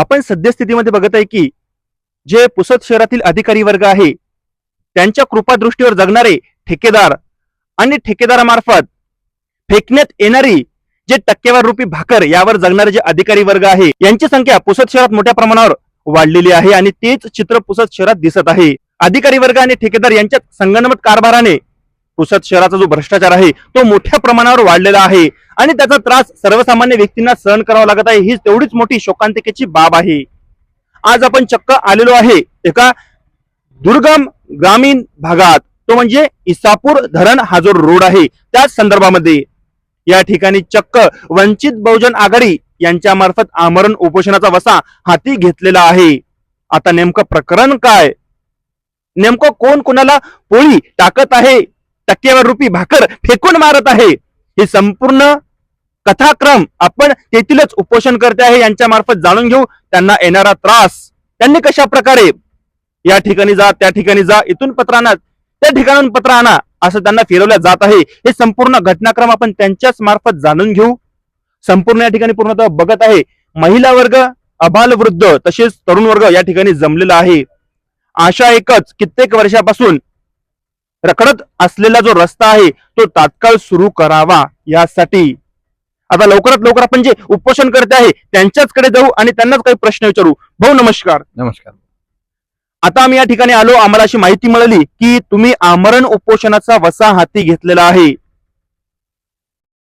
आपण सद्यस्थितीमध्ये बघत आहे की जे पुसद शहरातील अधिकारी वर्ग आहे त्यांच्या कृपादृष्टीवर जगणारे ठेकेदार आणि ठेकेदारामार्फत फेकण्यात येणारी जे टक्केवार रूपी भाकर यावर जगणारे जे अधिकारी वर्ग आहे यांची संख्या पुसद शहरात मोठ्या प्रमाणावर वाढलेली आहे आणि तेच चित्र पुसद शहरात दिसत आहे. अधिकारी वर्ग आणि ठेकेदार यांच्यात संगणमत कारभाराने पुसद शहराचा जो भ्रष्टाचार आहे तो मोठ्या प्रमाणावर वाढलेला आहे. आणि त्याचा त्रास सर्वसामान्य व्यक्तींना सहन करावा लागत आहे ही तेवढीच मोठी शोकांतिकेची बाब आहे. आज आपण चक्क आलेलो आहे एका दुर्गम ग्रामीण भागात. तो म्हणजे इसापूर धरण हा जो रोड आहे त्याच संदर्भामध्ये. या ठिकाणी चक्क वंचित बहुजन आघाडी यांच्या मार्फत आमरण उपोषणाचा वसा हाती घेतलेला आहे. आता नेमकं प्रकरण काय? नेमकं कोण कोणाला पोळी टाकत आहे? टक्केवर रूपी भाकर फेकून मारत आहे. हे संपूर्ण कथाक्रम आपण तेथीलच उपोषण करते आहे यांच्या मार्फत जाणून घेऊ. त्यांना येणारा त्रास त्यांनी कशा प्रकारे या ठिकाणी जा त्या ठिकाणी जा इथून पत्र आणा त्या ठिकाणून पत्र आणा असं त्यांना फिरवल्या जात आहे. हे संपूर्ण घटनाक्रम आपण त्यांच्याच मार्फत जाणून घेऊ. संपूर्ण या ठिकाणी पूर्णतः बघत आहे. महिला वर्ग अबाल वृद्ध तसेच तरुण वर्ग या ठिकाणी जमलेला आहे. आशा एकच कित्येक वर्षापासून रखडत असलेला जो रस्ता आहे तो तात्काळ सुरू करावा यासाठी. आता लवकरात लवकर आपण जे उपोषण करते आहे त्यांच्याचकडे जाऊ आणि त्यांनाच काही प्रश्न विचारू. भाऊ नमस्कार. नमस्कार. आता आम्ही या ठिकाणी आलो आम्हाला अशी माहिती मिळाली की तुम्ही आमरण उपोषणाचा वसा हाती घेतलेला आहे.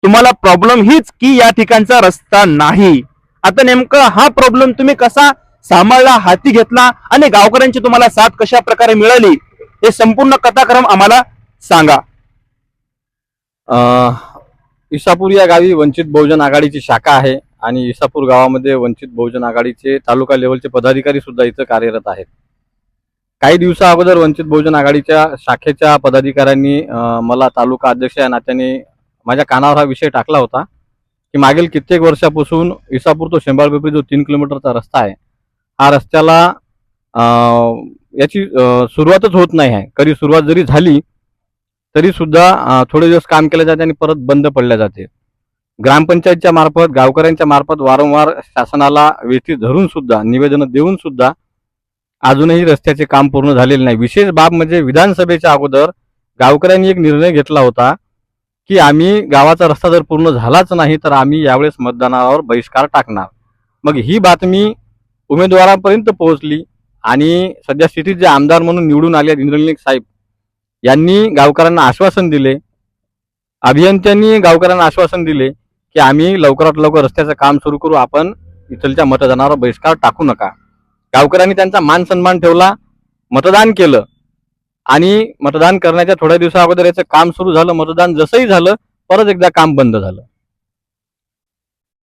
तुम्हाला प्रॉब्लेम हीच की या ठिकाणचा रस्ता नाही. आता नेमकं हा प्रॉब्लेम तुम्ही कसा सांभाळला हाती घेतला आणि गावकऱ्यांची तुम्हाला साथ कशा प्रकारे मिळाली? हे संपूर्ण कथाक्रम आम्हाला सांगा. अं, इसापूर या गावी वंचित बहुजन आघाडीची शाखा आहे आणि इसापूर गावामध्ये वंचित बहुजन आघाडीचे तालुका लेवलचे पदाधिकारी सुद्धा इथं कार्यरत आहेत. काही दिवसा अगोदर वंचित बहुजन आघाडीच्या शाखेच्या पदाधिकाऱ्यांनी मला तालुका अध्यक्ष या नात्याने माझ्या कानावर हा विषय टाकला होता की मागील कित्येक वर्षापासून इसापूर तो शेंबाळपिंपरी जो तीन किलोमीटरचा रस्ता आहे हा रस्त्याला अं, याची सुरुवातच होत नाही आहे. कधी सुरुवात जरी झाली तरी सुद्धा थोडे दिवस काम केले जाते आणि परत बंद पडल्या जाते. ग्रामपंचायतच्या मार्फत गावकऱ्यांच्या मार्फत वारंवार शासनाला वेठी धरून सुद्धा निवेदनं देऊन सुद्धा अजूनही रस्त्याचे काम पूर्ण झालेले नाही. विशेष बाब म्हणजे विधानसभेच्या अगोदर गावकऱ्यांनी एक निर्णय घेतला होता की आम्ही गावाचा रस्ता जर पूर्ण झालाच नाही तर आम्ही यावेळेस मतदानावर बहिष्कार टाकणार. मग ही बातमी उमेदवारांपर्यंत पोहोचली. आणि सध्या स्थितीत जे आमदार म्हणून निवडून आले आहेत इंद्रनिक साहेब यांनी गावकऱ्यांना आश्वासन दिले. अभियंत्यांनी गावकऱ्यांना आश्वासन दिले की आम्ही लवकरात लवकर रस्त्याचं काम सुरू करू आपण इथलच्या मतदानावर बहिष्कार टाकू नका. गावकऱ्यांनी त्यांचा मान सन्मान ठेवला मतदान केलं. आणि मतदान करण्याच्या थोड्या दिवसा अगोदर याचं काम सुरू झालं मतदान जसंही झालं परत एकदा काम बंद झालं.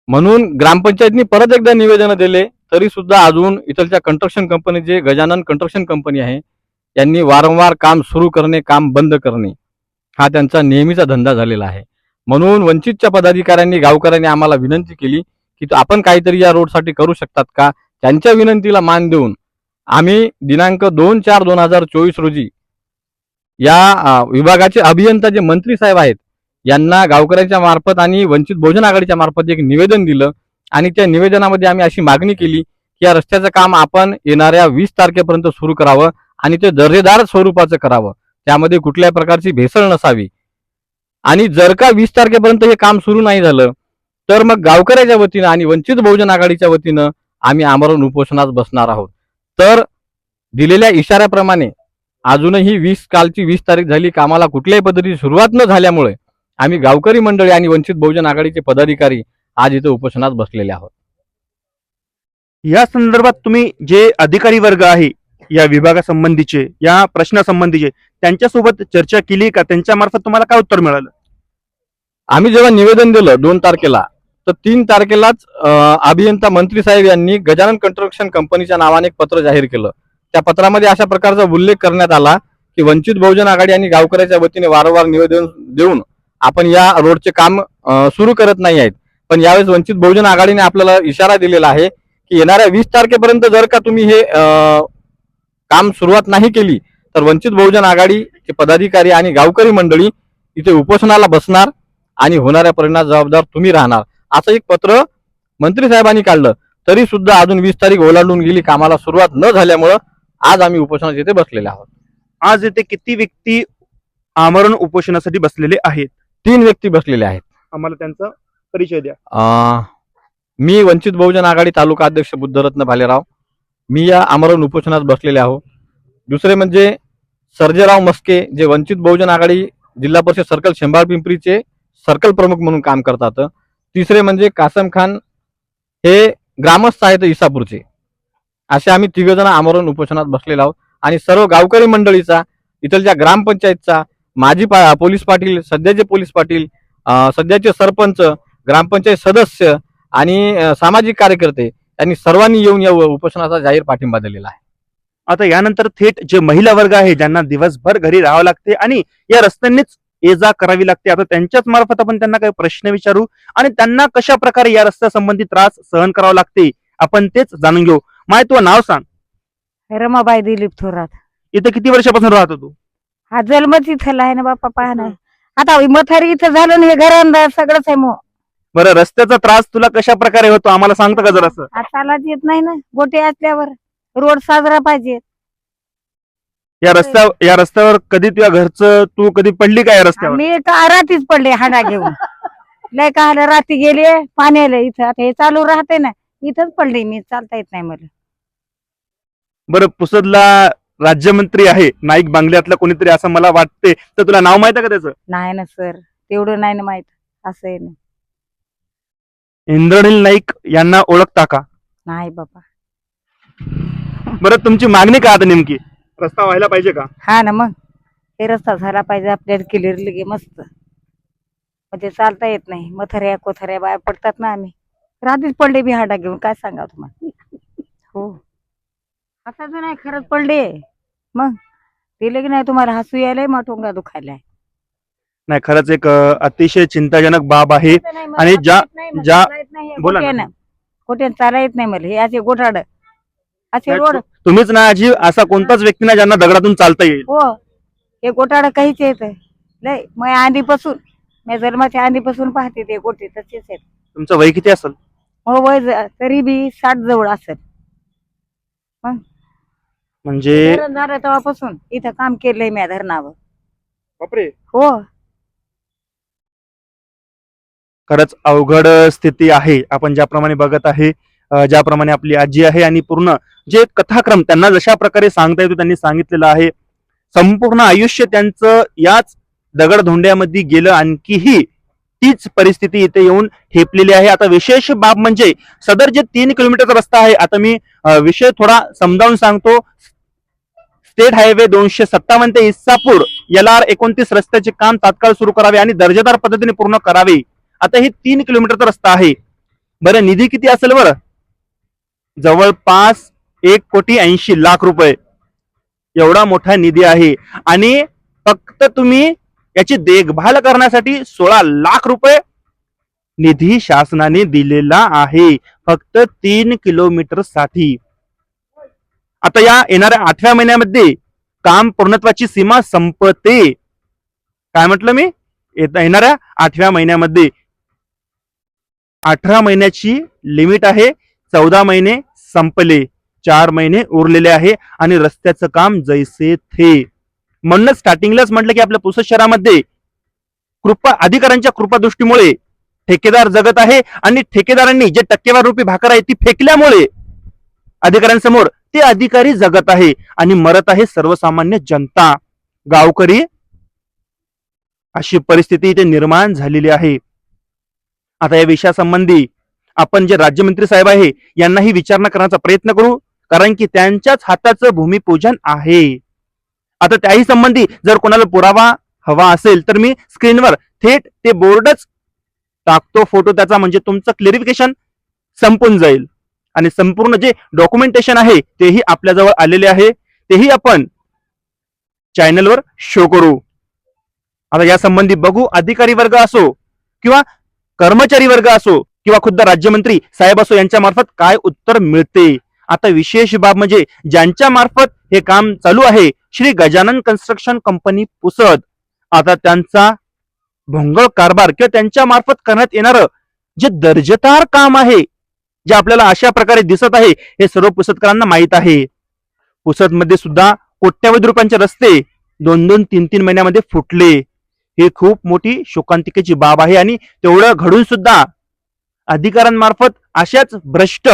म्हणून ग्रामपंचायतनी परत एकदा निवेदन दिले तरी सुद्धा अजून इथलच्या कंस्ट्रक्शन कंपनी जे गजानन कंस्ट्रक्शन कंपनी आहे यांनी वारंवार काम सुरू करणे काम बंद करणे हा त्यांचा नेहमीचा धंदा झालेला आहे. म्हणून वंचितच्या पदाधिकाऱ्यांनी गावकऱ्यांनी आम्हाला विनंती केली की आपण काहीतरी या रोडसाठी करू शकतात का? त्यांच्या विनंतीला मान देऊन आम्ही दिनांक दोन चार दोन हजार चोवीस रोजी या विभागाचे अभियंता जे मंत्री साहेब आहेत यांना गावकऱ्यांच्या मार्फत आणि वंचित बहुजन आघाडीच्या मार्फत एक निवेदन दिलं आणि त्या निवेदनामध्ये आम्ही अशी मागणी केली की या रस्त्याचं काम आपण येणाऱ्या वीस तारखेपर्यंत सुरू करावं आणि ते दर्जेदार स्वरूपाचं करावं. त्यामध्ये कुठल्याही प्रकारची भेसळ नसावी. आणि जर का वीस तारखेपर्यंत हे काम सुरू नाही झालं तर मग गावकऱ्याच्या वतीनं आणि वंचित बहुजन आघाडीच्या वतीनं आम्ही आमरण उपोषणात बसणार आहोत. तर दिलेल्या इशाऱ्याप्रमाणे अजूनही वीस कालची वीस तारीख झाली कामाला कुठल्याही पद्धतीची सुरुवात न झाल्यामुळे आम्ही गावकरी मंडळी आणि वंचित बहुजन आघाडीचे पदाधिकारी आज इथे उपोषणात बसलेले आहोत. या संदर्भात तुम्ही जे अधिकारी वर्ग आहे या विभागासंबंधीचे या प्रश्नासंबंधीचे त्यांच्यासोबत चर्चा केली का? त्यांच्या मार्फत तुम्हाला काय उत्तर मिळालं? आम्ही जेव्हा निवेदन दिलं दोन तारखेला तर तीन तारखेलाच अभियंता मंत्री साहेब यांनी गजानन कंस्ट्रक्शन कंपनीच्या नावाने एक पत्र जाहीर केलं. त्या पत्रामध्ये अशा प्रकारचा उल्लेख करण्यात आला की वंचित बहुजन आघाडी आणि गावकऱ्याच्या वतीने वारंवार निवेदन देऊन आपण या रोडचे काम सुरू करत नाही आहेत. पण यावेळेस वंचित बहुजन आघाडीने आपल्याला इशारा दिलेला आहे की येणाऱ्या वीस तारखेपर्यंत जर का तुम्ही हे काम सुरुवात नाही केली तर वंचित बहुजन आघाडीचे पदाधिकारी आणि गावकरी मंडळी इथे उपोषणाला बसणार आणि होणाऱ्या परिणाम जबाबदार तुम्ही राहणार. असं एक पत्र मंत्री साहेबांनी काढलं. तरी सुद्धा अजून वीस तारीख ओलांडून गेली कामाला सुरुवात न झाल्यामुळं आज आम्ही उपोषणात इथे बसलेले आहोत. आज इथे किती व्यक्ती आमरण उपोषणासाठी बसलेले आहेत? तीन व्यक्ती बसलेले आहेत. आम्हाला त्यांचा परिचय द्या. अं, मी वंचित बहुजन आघाडी तालुका अध्यक्ष बुद्धरत्न भालेराव. मी या आमरण उपोषणात बसलेले आहो. दुसरे म्हणजे सर्जेराव मस्के जे वंचित बहुजन आघाडी जिल्हा परिषद सर्कल शेंबाळ पिंपरीचे सर्कल प्रमुख म्हणून काम करतात. तिसरे म्हणजे कासम खान हे ग्रामस्थ आहेत इसापूरचे. असे आम्ही तिघ जण आमरण उपोषणात बसलेलो आहोत. आणि सर्व गावकरी मंडळीचा इथलच्या ग्रामपंचायतचा माजी पा पोलीस पाटील सध्याचे पोलीस पाटील सध्याचे सरपंच ग्रामपंचायत सदस्य आणि सामाजिक कार्यकर्ते यांनी सर्वांनी येऊन या उपोषणाचा जाहीर पाठिंबा दिलेला आहे. आता यानंतर थेट जे महिला वर्ग आहे ज्यांना दिवसभर घरी राहावं लागते आणि या रस्त्यांनीच ये जा करावी लागते. आता त्यांच्याच मार्फत आपण त्यांना काही प्रश्न विचारू आणि त्यांना कशा प्रकारे या रस्त्यासंबंधी त्रास सहन करावा लागते आपण तेच जाणून घेऊ. माय तुझं नाव सांग. रमाबाई दिलीप थोरात. इथे किती वर्षापासून राहतो तू? हा जन्मच इथं आहे ना बापा पाहणं. आता मथारी इथं झालं ना हे घरांदा सगळंच आहे मग. बरं रस्त्याचा त्रास तुला कशा प्रकारे होतो? आम्हाला सांगतं का जरासं? आज चालाच येत नाही ना. गोटे असल्यावर रोड साजरा पाहिजे. या रस्त्या या रस्त्यावर कधी तुझ्या घरचं तू कधी पडली का या रस्त्यावर? मी का रात्रीच पडले हाडा घेऊन. लय का आलं रात्री गेले पाण्याला इथं. आता हे चालू राहते ना. इथंच पडले मी चालता येत नाही मला. बरं पुसदला राज्यमंत्री आहे नाईक बांगल्यातला कोणीतरी असं मला वाटते. तर तुला नाव माहीत आहे का त्याचं? नाही ना सर. तेवढं नाही ना माहीत. असं आहे ना. इंद्रनील नाईक यांना ओळखता का? नाही बापा बरं तुमची मागणी काय आता नेमकी? रस्ता व्हायला पाहिजे का? हा ना मग. हे रस्ता झाला पाहिजे आपल्याला क्लिअर लगे मस्त. म्हणजे चालता येत नाही. मथऱ्या कोथऱ्या बाया पडतात ना आम्ही. रात्रीच पडले बी हाडा घेऊन काय सांगा तुम्हाला? हो. हसायचं नाही खरंच पडले. मग? दिले की नाही तुम्हाला? हसू यायलाय मग टोंगा दुखायलाय. नाही खरंच एक अं, अतिशय चिंताजनक बाब आहे. आणि ज्या- ज्या- बोला ना. कुठे चाला येत नाही मला. हे असे गोठाड असे रोड. तुम्हीच ना आजी असा कोणताच व्यक्ती नाही ज्यांना दगडातून चालता येईल. हो. हे गोटाड काहीच येत लय मग आधीपासून मी जन्माच्या आधीपासून पाहते ते गोटे तसेच आहेत. तुमचं वय किती असेल? हो वय ज- तरी बी साठ जवळ असेल. म्हणजे धरण झालं तेव्हापासून. इथं काम केलंय मी धरणावर. बापरे. हो. खरंच अवघड स्थिती आहे. आपण ज्याप्रमाणे बघत आहे अं, ज्याप्रमाणे आपली आजी आहे आणि पूर्ण जे कथाक्रम त्यांना जशा प्रकारे सांगता येतो त्यांनी सांगितलेलं आहे. संपूर्ण आयुष्य त्यांचं याच दगडधोंड्यामध्ये गेलं. आणखीही तीच परिस्थिती इथे येऊन ठेपलेली आहे. आता विशेष बाब म्हणजे सदर जे तीन किलोमीटरचा रस्ता आहे आता मी अं, विषय थोडा समजावून सांगतो. स्टेट हायवे दोनशे सत्तावन्न ते इस्सापूर एल आर एकोणतीस रस्त्याचे काम तात्काळ सुरू करावे आणि दर्जेदार पद्धतीने पूर्ण करावे. आता हे तीन किलोमीटरचा रस्ता आहे. बरं निधी किती असेल बरं? जवळपास एक कोटी ऐंशी लाख रुपये. एवढा मोठा निधी आहे. आणि फक्त तुम्ही याची देखभाल करण्यासाठी सोळा लाख रुपये निधी शासनाने दिलेला आहे. फक्त तीन किलोमीटरसाठी आता या येणाऱ्या आठव्या महिन्यामध्ये काम पूर्णत्वाची सीमा संपते. काय म्हटलं मी? येता- येणाऱ्या आठव्या महिन्यामध्ये. अठरा महिन्याची लिमिट आहे. चौदा महिने संपले. चार महिने उरलेले आहे आणि रस्त्याचं काम जैसे थे. म्हणूनच स्टार्टिंगलाच म्हटलं की आपल्या पुसद शहरामध्ये कृपा अधिकाऱ्यांच्या कृपादृष्टीमुळे ठेकेदार जगत आहे आणि ठेकेदारांनी जे टक्केवार रूपी भाकर आहे ती फेकल्यामुळे अधिकाऱ्यांसमोर ते अधिकारी जगत आहे आणि मरत आहे सर्वसामान्य जनता. गावकरी अशी परिस्थिती इथे निर्माण झालेली आहे. आता या विषयासंबंधी आपण जे राज्यमंत्री साहेब आहे यांनाही विचारणा करण्याचा प्रयत्न करू कारण की त्यांच्याच हाताचं भूमिपूजन आहे. आता त्याही संबंधी जर कोणाला पुरावा हवा असेल तर मी स्क्रीनवर थेट ते बोर्डच टाकतो. फोटो त्याचा म्हणजे तुमचं क्लिअरिफिकेशन संपून जाईल. आणि संपूर्ण जे डॉक्युमेंटेशन आहे तेही आपल्याजवळ आलेले आहे. तेही आपण चॅनलवर शो करू. आता या संबंधी बघू अधिकारी वर्ग असो किंवा कर्मचारी वर्ग असो किंवा खुद्द राज्यमंत्री साहेब असो यांच्या मार्फत काय उत्तर मिळते? आता विशेष बाब म्हणजे ज्यांच्या मार्फत हे काम चालू आहे श्री गजानन कन्स्ट्रक्शन कंपनी पुसद. आता त्यांचा भोंगळ कारभार किंवा त्यांच्या मार्फत करण्यात येणारं जे दर्जेदार काम आहे जे आपल्याला अशा प्रकारे दिसत आहे हे सर्व पुसदकरांना माहीत आहे. पुसदमध्ये सुद्धा कोट्यावधी रुपयांचे रस्ते दोन दोन तीन तीन महिन्यामध्ये फुटले. हे खूप मोठी शोकांतिकेची बाब आहे आणि तेवढं घडून सुद्धा अधिकाऱ्यांमार्फत अशाच भ्रष्ट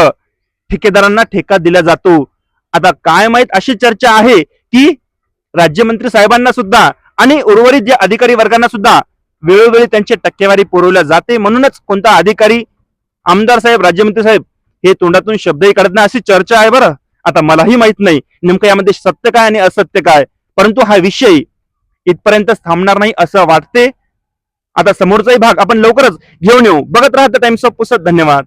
ठेकेदारांना ठेका दिला जातो. आता काय माहीत अशी चर्चा आहे की राज्यमंत्री साहेबांना सुद्धा आणि उर्वरित जे अधिकारी वर्गांना सुद्धा वेळोवेळी त्यांची टक्केवारी पुरवल्या जाते म्हणूनच कोणता अधिकारी आमदार साहेब राज्यमंत्री साहेब हे तोंडातून शब्दही काढत नाही. अशी चर्चा आहे बरं. आता मलाही माहीत नाही नेमकं यामध्ये सत्य काय आणि असत्य काय. परंतु हा विषय इथपर्यंत थांबणार नाही असं वाटते. आता समोरचाही भाग आपण लवकरच घेऊन येऊ. बघत राहता टाइम्स ऑफ पुसत. धन्यवाद.